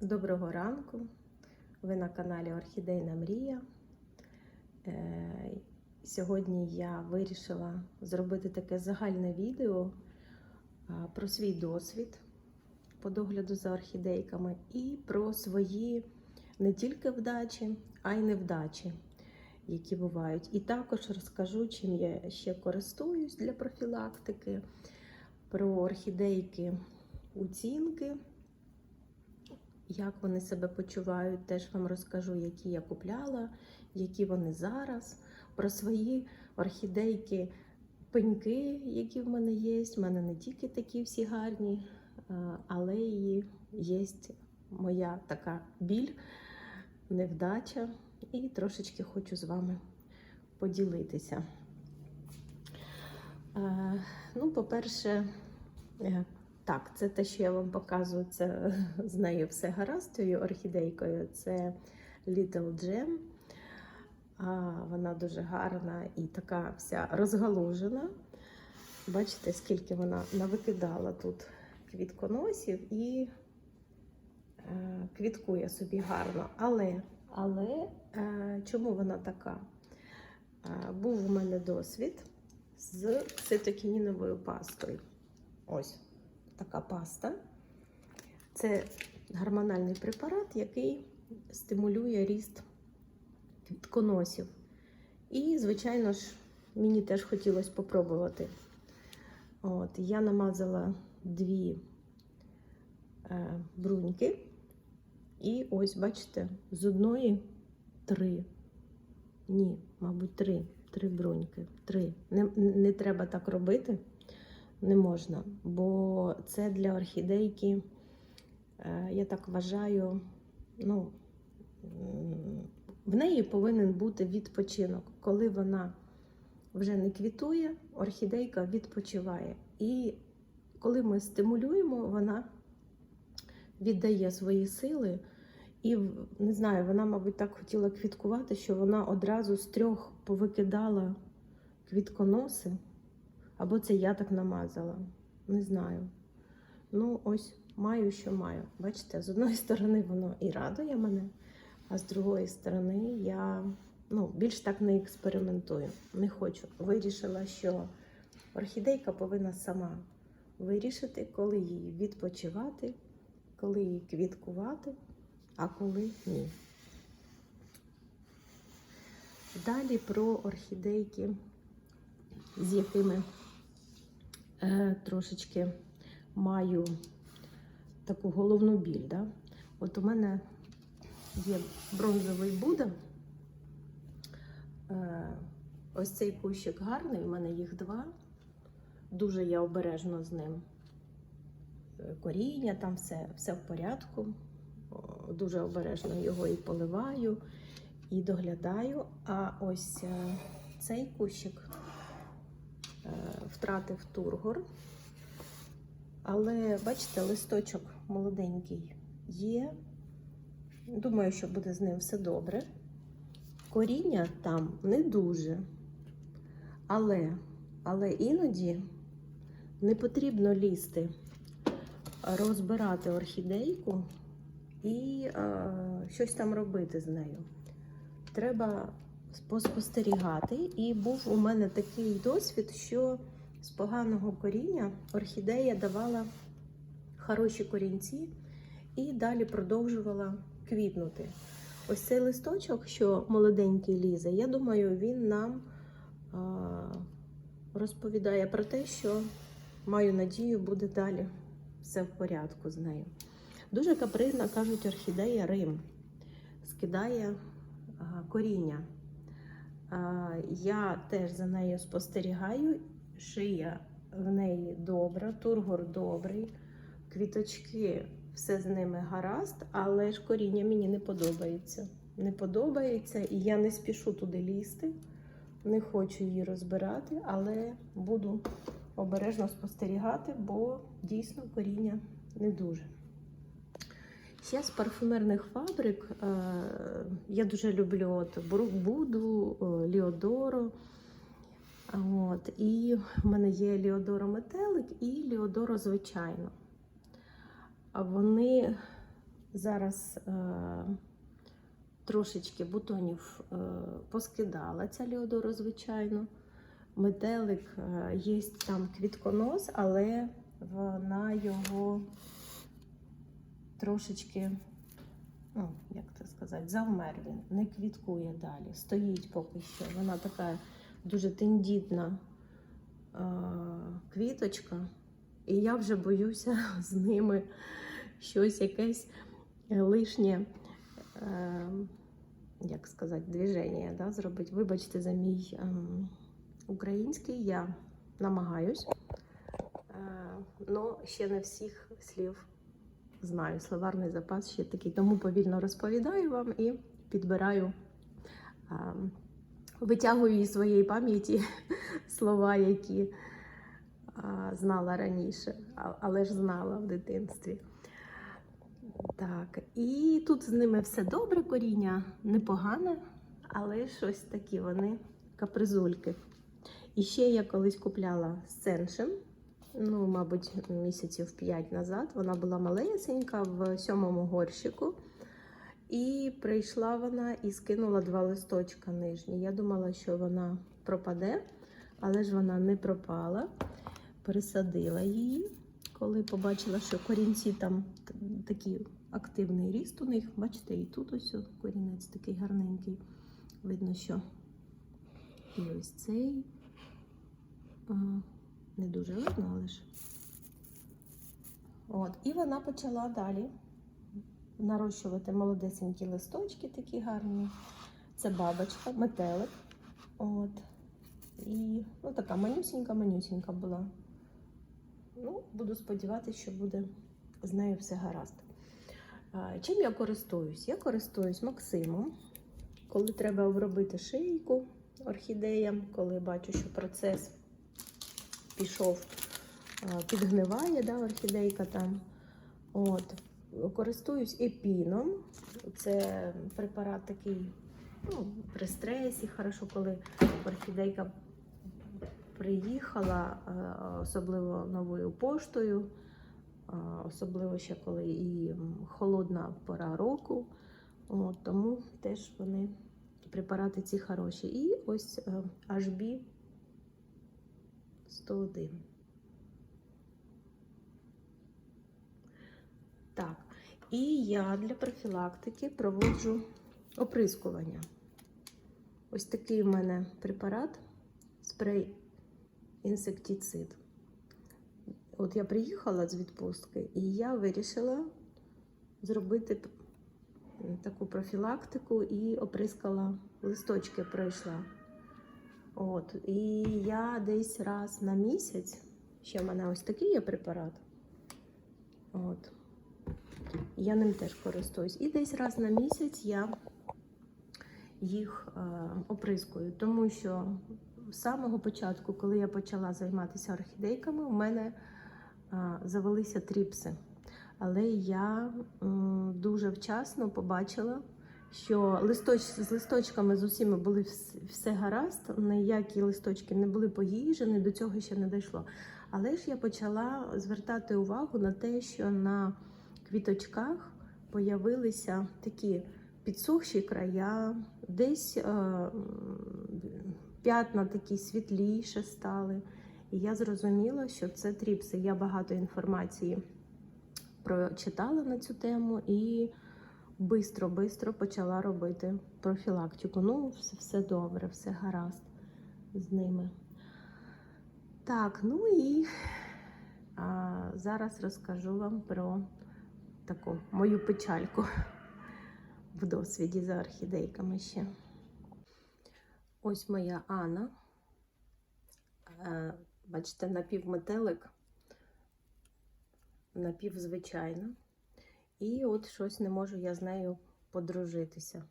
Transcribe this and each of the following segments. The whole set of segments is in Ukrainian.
Доброго ранку. Ви на каналі Орхідейна Мрія. Е, Сьогодні я вирішила зробити таке загальне відео про свій досвід по догляду за орхідейками і про свої не тільки вдачі, а й невдачі, які бувають. І також розкажу, чим я ще користуюсь для профілактики, про орхідейки оцінки. Як вони себе почувають, теж вам розкажу, які я купляла, які вони зараз, про свої орхідейки, пеньки, які в мене є. У мене не тільки такі всі гарні, але і є моя така біль, невдача, і трошечки хочу з вами поділитися. Ну, по-перше, е, так, це те, що я вам показую, це з нею все гаразд, цією орхідейкою. Це Little Gem. А, вона дуже гарна і така вся розгалужена. Бачите, скільки вона навикидала тут квітконосів і е, квіткує собі гарно. Але, але е, чому вона така? Е, був у мене досвід з цитокініновою пастою. Ось така паста. Це гормональний препарат, який стимулює ріст квітконосів. І, звичайно ж, мені теж хотілося спробувати. От, я намазала дві е, бруньки. І ось, бачите, з одної три. Ні, мабуть, три. Три бруньки. Три. Не, не треба так робити не можна, бо це для орхідейки, е, я так вважаю, ну, в неї повинен бути відпочинок. Коли вона вже не квітує, орхідейка відпочиває. І коли ми стимулюємо, вона віддає свої сили. І не знаю, вона, мабуть, так хотіла квіткувати, що вона одразу з трьох повикидала квітконоси. Або це я так намазала. Не знаю. Ну, ось маю, що маю. Бачите, з одної сторони, воно і радує мене, а з другої сторони, я ну, більш так не експериментую. Не хочу. Вирішила, що орхідейка повинна сама вирішити, коли їй відпочивати, коли їй квіткувати, а коли ні. Далі про орхідейки, з якими трошечки маю таку головну біль. Да? От у мене є бронзовий Буда. Е, ось цей кущик гарний, у мене їх два. Дуже я обережно з ним. Е, Коріння, там все, все в порядку. Дуже обережно його і поливаю, і доглядаю. А ось е, цей кущик е, втратив тургор. Але, бачите, листочок молоденький є. Думаю, що буде з ним все добре. Коріння там не дуже. Але, але іноді не потрібно лізти, розбирати орхідейку і е, щось там робити з нею. Треба поспостерігати. І був у мене такий досвід, що з поганого коріння орхідея давала хороші корінці і далі продовжувала квітнути. Ось цей листочок, що молоденький лізе, я думаю, він нам розповідає про те, що маю надію, буде далі все в порядку з нею. Дуже капризна, кажуть, орхідея Рим скидає коріння. Я теж за нею спостерігаю. Шия в неї добра, тургор добрий, квіточки, все з ними гаразд, але ж коріння мені не подобається. Не подобається, і я не спішу туди лізти, не хочу її розбирати, але буду обережно спостерігати, бо дійсно коріння не дуже. Ще з парфумерних фабрик е, я дуже люблю от Брук Буду, Ліодоро. От, І в мене є Ліодоро метелик і Ліодоро звичайно. А вони Зараз е, трошечки бутонів е, поскидала ця Леодора, звичайно. Метелик е, є там квітконос, але вона його трошечки, ну, як це сказати, завмер він, не квіткує далі. Стоїть поки що. Вона така дуже тендітна е, квіточка. І я вже боюся з ними щось якесь лишнє, е, як сказати, движення да, зробити. Вибачте за мій е, український, я намагаюсь, але ще не всіх слів знаю. Словарний запас ще такий, тому повільно розповідаю вам і підбираю. Витягую із своєї пам'яті слова, які знала раніше, але ж знала в дитинстві. Так, і тут з ними все добре, коріння непогане, але щось такі вони капризульки. І ще я колись купляла сценшин, ну, мабуть, місяців 5 назад. Вона була малесенька в сьомому горщику. І прийшла вона і скинула два листочка нижні. Я думала, що вона пропаде, але ж вона не пропала. Пересадила її, коли побачила, що корінці там такий активний ріст у них. Бачите, і тут ось корінець такий гарненький. Видно, що і ось цей. Не дуже видно, але ж. От, і вона почала далі нарощувати молодесенькі листочки такі гарні. Це бабочка, метелик. От. І ну, така манюсінька-манюсінька була. Ну, буду сподіватися, що буде з нею все гаразд. Чим я користуюсь? Я користуюсь Максимом, коли треба обробити шийку орхідеям, коли бачу, що процес пішов, підгниває да, орхідейка там. От. Користуюсь епіном. Це препарат такий ну, при стресі, хорошо, коли орхідейка приїхала, е, особливо новою поштою, е, особливо ще коли і холодна пора року. От, тому теж вони препарати ці хороші. І ось е, HB 101. Так, і я для профілактики проводжу оприскування. Ось такий в мене препарат, спрей інсектицид. От я приїхала з відпустки, і я вирішила зробити таку профілактику і оприскала листочки, пройшла. От, і я десь раз на місяць, ще в мене ось такий є препарат. От. Я ним теж користуюсь. І десь раз на місяць я їх е, оприскую, тому що з самого початку, коли я почала займатися орхідейками, у мене е, завелися тріпси. Але я м, дуже вчасно побачила, що листоч, з листочками з усіма були все гаразд, ніякі листочки не були поїжджені, до цього ще не дійшло. Але ж я почала звертати увагу на те, що на квіточках появилися такі підсохші края, десь е, п'ятна такі світліше стали. І я зрозуміла, що це тріпси. Я багато інформації прочитала на цю тему і бистро-бистро почала робити профілактику. Ну, все, все добре, все гаразд з ними. Так, ну і а, зараз розкажу вам про таку мою печальку в досвіді за орхідейками ще. Ось моя Анна. Е, Бачите, напівметелик, напівзвичайна. І от щось не можу я з нею подружитися.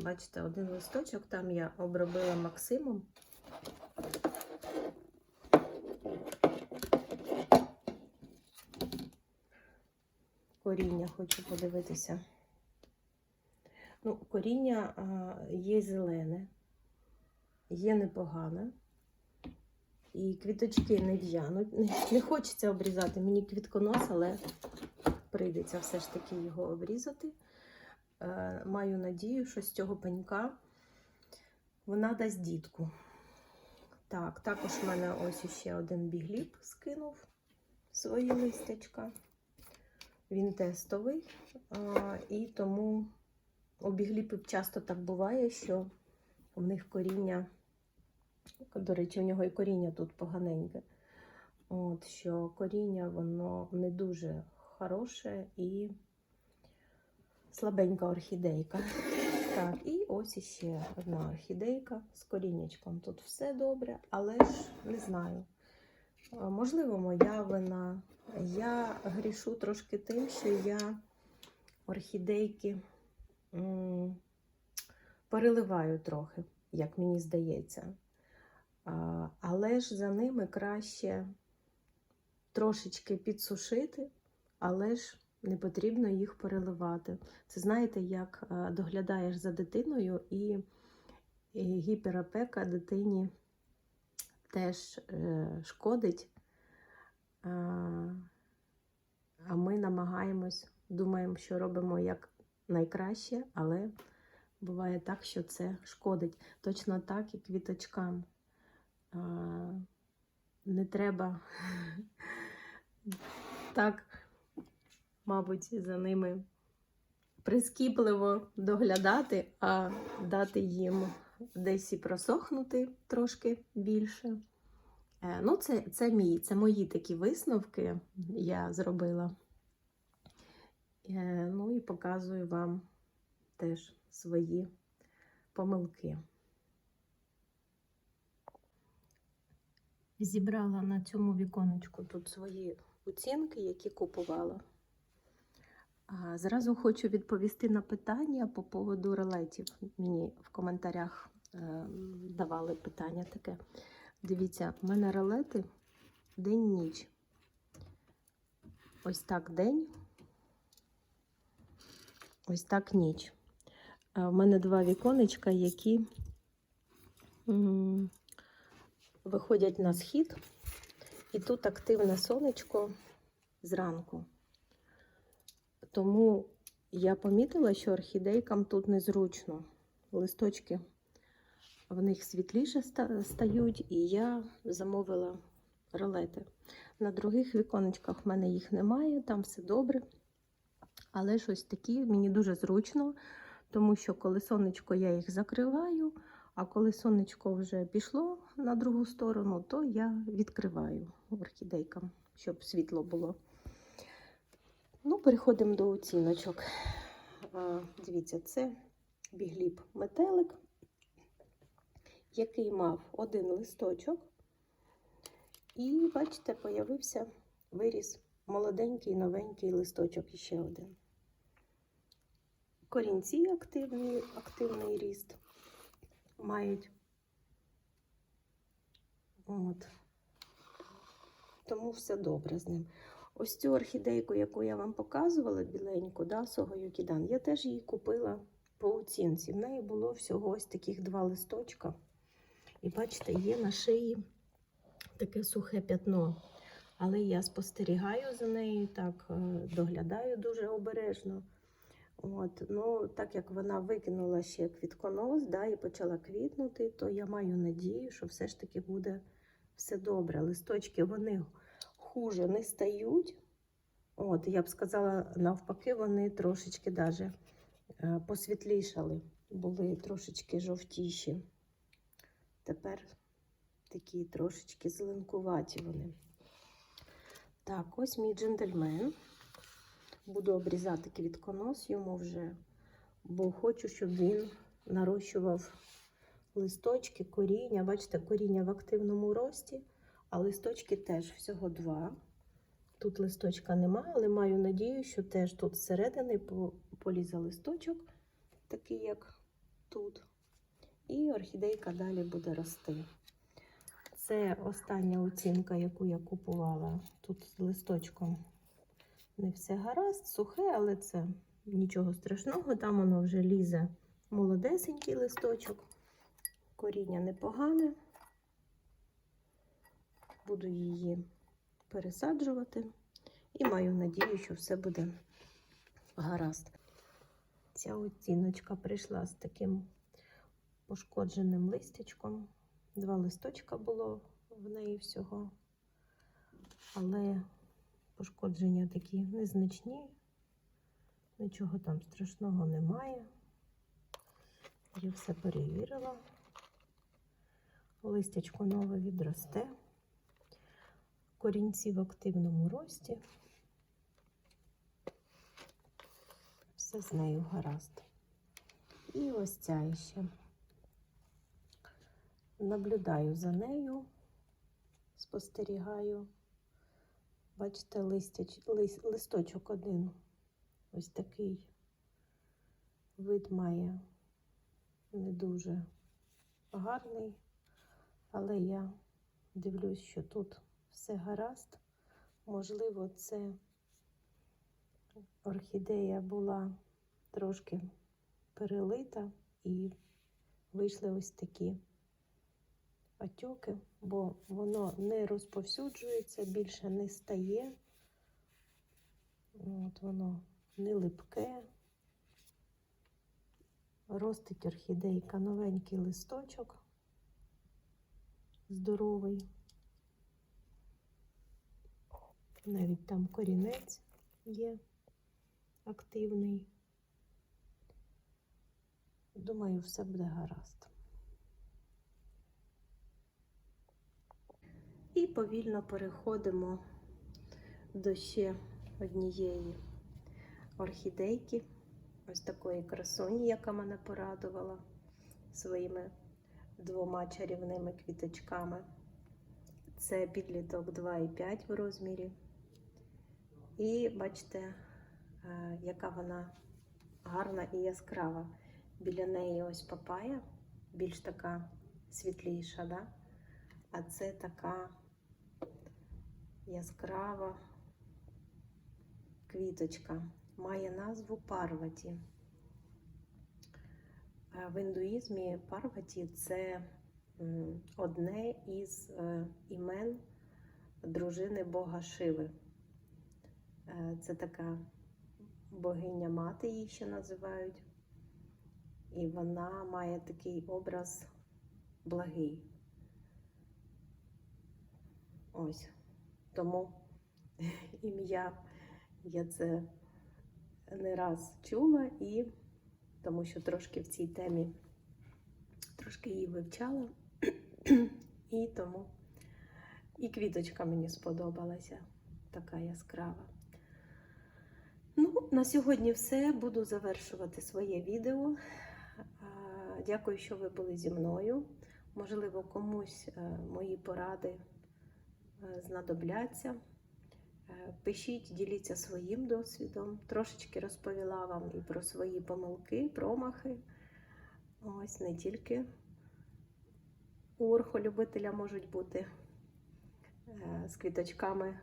Бачите, один листочок там я обробила Максимом. Коріння хочу подивитися. Ну, коріння є зелене, є непогане. І квіточки не в'януть. Не, хочеться обрізати мені квітконос, але прийдеться все ж таки його обрізати. Е, маю надію, що з цього пенька вона дасть дітку. Так, також в мене ось ще один бігліп скинув свої листячка. Він тестовий, і тому у бігліпів часто так буває, що в них коріння, до речі, у нього і коріння тут поганеньке. От, що коріння воно не дуже хороше і слабенька орхідейка. Так, і ось іще одна орхідейка з коріннячком. Тут все добре, але ж не знаю. Можливо, моя вина. Я грішу трошки тим, що я орхідейки переливаю трохи, як мені здається. Але ж за ними краще трошечки підсушити, але ж не потрібно їх переливати. Це знаєте, як е, доглядаєш за дитиною, і, гіперопека дитині теж е, шкодить. А ми намагаємось, думаємо, що робимо як найкраще, але буває так, що це шкодить. Точно так і квіточкам. Не треба так, мабуть, за ними прискіпливо доглядати, а дати їм десь і просохнути трошки більше. Е, Ну, це, це мій, це мої такі висновки я зробила. Е, Ну і показую вам теж свої помилки. Зібрала на цьому віконечку тут свої оцінки, які купувала. А, Зразу хочу відповісти на питання по поводу релетів. Мені в коментарях е, давали питання таке. Дивіться, в мене релети день-ніч. Ось так день, ось так ніч. В мене два віконечка, які виходять на схід, і тут активне сонечко зранку. Тому я помітила, що орхідейкам тут незручно. Листочки в них світліше стають, і я замовила ролети. На других віконечках в мене їх немає, там все добре. Але щось такі мені дуже зручно, тому що коли сонечко я їх закриваю, а коли сонечко вже пішло на другу сторону, то я відкриваю орхідейкам, щоб світло було. Ну, переходимо до оціночок. Дивіться, це бігліп метелик, який мав один листочок. І, бачите, появився виріс молоденький новенький листочок іще один. Корінці активний, активний ріст мають. От. Тому все добре з ним. Ось цю орхідейку, яку я вам показувала, біленьку, да, Согоюкідан, я теж її купила по оцінці. В неї було всього ось таких два листочка. І бачите, є на шиї таке сухе п'ятно. Але я спостерігаю за нею, так е, доглядаю дуже обережно. От, ну, Так як вона викинула ще квітконос да, і почала квітнути, то я маю надію, що все ж таки буде все добре. Листочки вони хуже не стають. От, я б сказала, навпаки, вони трошечки даже е, посвітлішали, були трошечки жовтіші. Тепер такі трошечки зеленкуваті вони. Так, ось мій джентльмен. Буду обрізати квітконос йому вже, бо хочу, щоб він нарощував листочки, коріння. Бачите, коріння в активному рості, а листочки теж всього два. Тут листочка немає, але маю надію, що теж тут зсередини по- полізе листочок, такий, як тут. І орхідейка далі буде рости. Це остання оцінка, яку я купувала. Тут з листочком не все гаразд, сухе, але це нічого страшного. Там воно вже лізе молодесенький листочок. Коріння непогане. буду її пересаджувати і маю надію, що все буде гаразд. Ця оціночка прийшла з таким пошкодженим листячком. Два листочка було в неї всього, але пошкодження такі незначні, нічого там страшного немає. Я все перевірила. Листячко нове відросте. Корінці в активному рості. Все з нею гаразд. І ось ця ще. Наблюдаю за нею, спостерігаю. Бачите, листяч, лист, листочок один. Ось такий вид має не дуже гарний, але я дивлюсь, що тут все гаразд. Можливо, це орхідея була трошки перелита і вийшли ось такі отьоки, бо воно не розповсюджується, більше не стає. От воно не липке. Ростить орхідейка новенький листочок, здоровий. Навіть там корінець є активний. Думаю, все буде гаразд. І повільно переходимо до ще однієї орхідейки, ось такої красуні, яка мене порадувала своїми двома чарівними квіточками. Це підліток 2,5 в розмірі. І бачите, е, яка вона гарна і яскрава. Біля неї ось папая, більш така світліша, да? а це така яскрава квіточка. Має назву Парваті. Е, В індуїзмі Парваті це одне із е, імен дружини Бога Шиви. Е, Це така богиня мати її ще називають. І вона має такий образ благий. Ось. Тому ім'я я це не раз чула і тому що трошки в цій темі трошки її вивчала. І тому і квіточка мені сподобалася, така яскрава. Ну, на сьогодні все. Буду завершувати своє відео. Дякую, що ви були зі мною. Можливо, комусь е, мої поради знадобляться. Е, Пишіть, діліться своїм досвідом. Трошечки розповіла вам і про свої помилки, промахи. Ось не тільки у орхолюбителя можуть бути е, з квіточками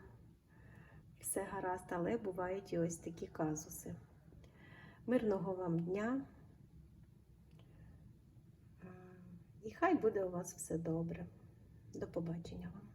все гаразд, але бувають і ось такі казуси. Мирного вам дня. Е, І хай буде у вас все добре. До побачення вам.